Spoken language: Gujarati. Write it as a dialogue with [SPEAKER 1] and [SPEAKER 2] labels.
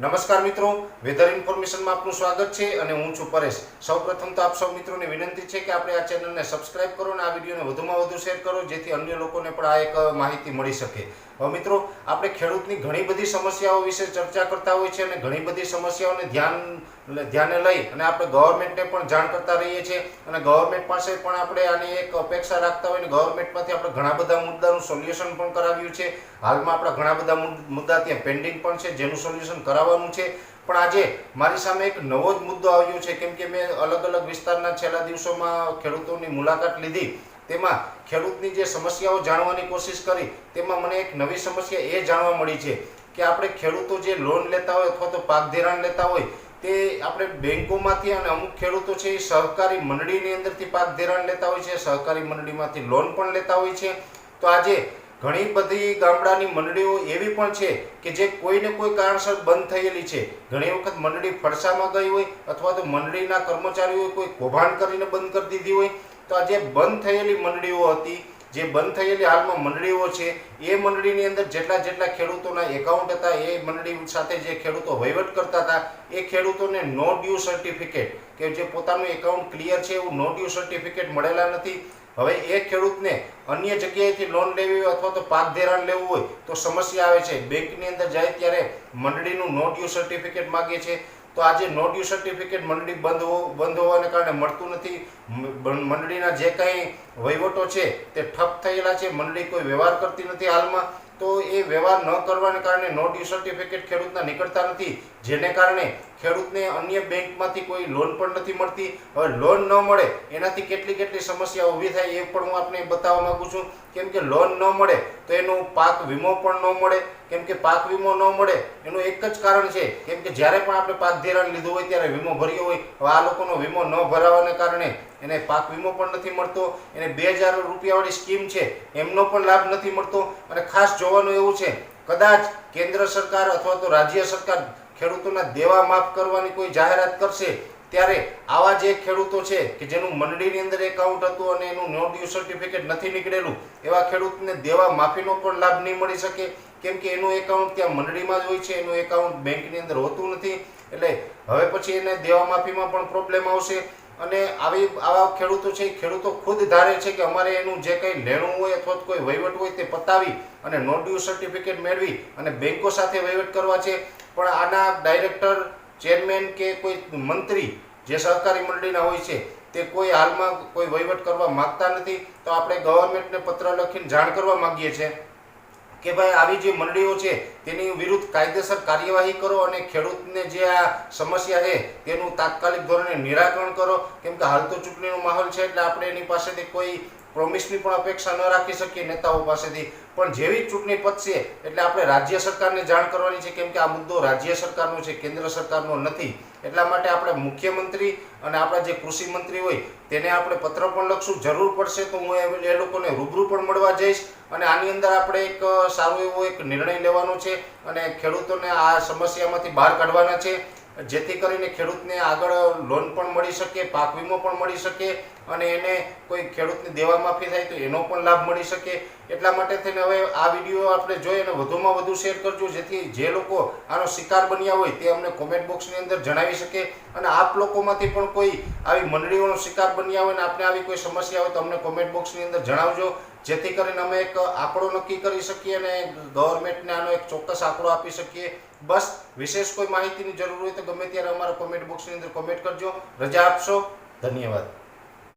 [SPEAKER 1] નમસ્કાર મિત્રો, વેધર ઇન્ફોર્મેશનમાં આપનું સ્વાગત છે અને હું છું પરેશ. સૌપ્રથમ તો આપ સૌ મિત્રોને વિનંતી છે કે આપણે આ ચેનલને સબસ્ક્રાઇબ કરો અને આ વિડીયોને વધુમાં વધુ શેર કરો, જેથી અન્ય લોકોને પણ આ એક માહિતી મળી શકે. મિત્રો, આપણે ખેડૂતની ઘણી બધી સમસ્યાઓ વિશે ચર્ચા કરતા હોય છે અને ઘણી બધી સમસ્યાઓને ધ્યાન ધ્યાને લઈ અને આપણે ગવર્મેન્ટને પણ જાણ કરતા રહીએ છીએ અને ગવર્મેન્ટ પાસે પણ આપણે આની એક અપેક્ષા રાખતા હોય અને ગવર્મેન્ટમાંથી આપણે ઘણા બધા મુદ્દાનું સોલ્યુશન પણ કરાવ્યું છે. હાલમાં આપણા ઘણા બધા મુદ- મુદ્દા ત્યાં પેન્ડિંગ પણ છે, જેનું સોલ્યુશન કરાવવાનું છે. પણ આજે મારી સામે એક નવો જ મુદ્દો આવ્યો છે. કેમ કે મેં અલગ અલગ વિસ્તારના છેલ્લા દિવસોમાં ખેડૂતોની મુલાકાત લીધી. તેમાં ખેડૂતની જે સમસ્યાઓ જાણવાની કોશિશ કરી, તેમાં મને એક નવી સમસ્યા એ જાણવા મળી છે કે આપણે ખેડૂતો જે લોન લેતા હોય અથવા તો પાક ધિરાણ લેતા હોય, તે આપણે બેંકોમાંથી અને અમુક ખેડૂતો છે એ સહકારી મંડળીની અંદરથી પાક ધિરાણ લેતા હોય છે સહકારી મંડળીમાંથી લોન પણ લેતા હોય છે. તો આજે ઘણી બધી ગામડાની મંડળીઓ એવી પણ છે કે જે કોઈને કોઈ કારણસર બંધ થયેલી છે. ઘણી વખત મંડળી ફરસામાં ગઈ હોય અથવા તો મંડળીના કર્મચારીઓએ કોઈ કૌભાંડ કરીને બંધ કરી દીધી હોય. તો આ જે બંધ થયેલી મંડળીઓ હતી, જે બંધ થયેલી હાલમાં મંડળીઓ છે, એ મંડળીની અંદર જેટલા જેટલા ખેડૂતોના એકાઉન્ટ હતા, એ મંડળી સાથે જે ખેડૂતો વહીવટ કરતા હતા, એ ખેડૂતોને નો ડ્યુ સર્ટિફિકેટ કે જે પોતાનું એકાઉન્ટ ક્લિયર છે એવું નો ડ્યુ સર્ટિફિકેટ મળેલા નથી. હવે એ ખેડૂતને અન્ય જગ્યાએથી લોન લેવી હોય અથવા તો પાક ધિરાણ લેવું હોય તો સમસ્યા આવે છે. બેંકની અંદર જાય ત્યારે મંડળીનું નો ડ્યુ સર્ટિફિકેટ માગે છે. તો આજે નો ડ્યુ સર્ટિફિકેટ મંડળી બંધ બંધ હોવાને કારણે મળતું નથી. મંડળીના જે કંઈ વહીવટો છે તે ઠપ થયેલા છે. મંડળી કોઈ વ્યવહાર કરતી નથી હાલમાં. તો એ વ્યવહાર ન કરવાને કારણે નો ડ્યુ સર્ટિફિકેટ ખેડૂતના નીકળતા નથી. જેને કારણે ખેડૂતને અન્ય બેંકમાંથી કોઈ લોન પણ નથી મળતી. હવે લોન ન મળે, એનાથી કેટલી કેટલી સમસ્યા ઊભી થાય એ પણ હું આપને બતાવવા માંગુ છું. કેમ કે લોન ન મળે તો એનો પાક વીમો પણ ન મળે. કેમ કે પાક વીમો ન મળે, એનું એક જ કારણ છે, કેમ કે જ્યારે પણ આપણે પાક ધિરાણ લીધું હોય ત્યારે વીમો ભર્યો હોય. હવે આ લોકોનો વીમો ન ભરાવાને કારણે એને પાક વીમો પણ નથી મળતો. એને બે હજાર રૂપિયાવાળી સ્કીમ છે, એમનો પણ લાભ નથી મળતો. અને ખાસ જોવાનું એવું છે, કદાચ કેન્દ્ર સરકાર અથવા તો રાજ્ય સરકાર ખેડૂતોના દેવા માફ કરવાની કોઈ જાહેરાત કરશે, ત્યારે આવા જે ખેડૂતો છે કે જેનું મંડળીની અંદર એકાઉન્ટ હતું અને એનું નો ડ્યુ સર્ટિફિકેટ નથી નીકળેલું, એવા ખેડૂતને દેવા માફીનો પણ લાભ નહીં મળી શકે. કેમ કે એનું એકાઉન્ટ ત્યાં મંડળીમાં જ હોય છે, એનું એકાઉન્ટ બેંકની અંદર હોતું નથી. એટલે હવે પછી એને દેવા માફીમાં પણ પ્રોબ્લેમ આવશે. અને આવી આવા ખેડૂતો છે ખેડૂતો ખુદ ધારે છે કે અમારે એનું જે કંઈ લેણું હોય અથવા કોઈ વહીવટ હોય તે પતાવી અને નો ડ્યુ સર્ટિફિકેટ મેળવી અને બેન્કો સાથે વહીવટ કરવા છે. પણ આના ડાયરેક્ટર, ચેરમેન કે કોઈ મંત્રી જે સહકારી મંડળીના હોય છે, તે કોઈ હાલમાં કોઈ વહીવટ કરવા માંગતા નથી. તો આપણે ગવર્મેન્ટને પત્ર લખીને જાણ કરવા માંગીએ છીએ. કે ભાઈ આવી જે મંડળીઓ છે, તેની વિરુદ્ધ કાયદેસર કાર્યવાહી કરો અને ખેડૂતને જે આ સમસ્યા છે, તેનું તાત્કાલિક ધોરણે નિરાકરણ કરો. કેમ કે હાલ તો ચૂંટણીનો માહોલ છે, એટલે આપણે એની પાસેથી કોઈ પ્રોમિસની પણ અપેક્ષા ન રાખી શકીએ નેતાઓ પાસેથી. પણ જેવી ચૂંટણી પતશે એટલે આપણે રાજ્ય સરકારને જાણ કરવાની છે, કેમ કે આ મુદ્દો રાજ્ય સરકારનો છે, કેન્દ્ર સરકારનો નથી. એટલા માટે આપણે મુખ્યમંત્રી અને આપણા જે કૃષિ મંત્રી હોય, તેને આપણે પત્ર પણ લખશું. જરૂર પડશે તો હું એ લોકોને રૂબરૂ પણ મળવા જઈશ અને આની અંદર આપણે એક સારો એવો એક નિર્ણય લેવાનો છે અને ખેડૂતોને આ સમસ્યામાંથી બહાર કાઢવાના છે. જેથી કરીને ખેડૂતને આગળ લોન પણ મળી શકે, પાક વીમો પણ મળી શકે અને એને કોઈ ખેડૂતની દેવા માફી થાય તો એનો પણ લાભ મળી શકે. એટલા માટે થઈને હવે આ વીડિયો આપણે જોઈ અને વધુમાં વધુ શેર કરજો, જેથી જે લોકો આનો શિકાર બન્યા હોય તે અમને કોમેન્ટ બોક્સની અંદર જણાવી શકે અને આપ લોકોમાંથી પણ કોઈ આવી મંડળીઓનો શિકાર બન્યા હોય અને આપને આવી કોઈ સમસ્યા હોય તો અમને કોમેન્ટ બોક્સની અંદર જણાવજો. જેથી કરીને અમે એક આંકડો નક્કી કરી શકીએ અને ગવર્મેન્ટને આનો એક ચોક્કસ આંકડો આપી શકીએ. બસ, વિશેષ કોઈ માહિતીની જરૂર હોય તો ગમે ત્યારે અમારા કોમેન્ટ બોક્સની અંદર કોમેન્ટ કરજો. રજા આપશો. ધન્યવાદ.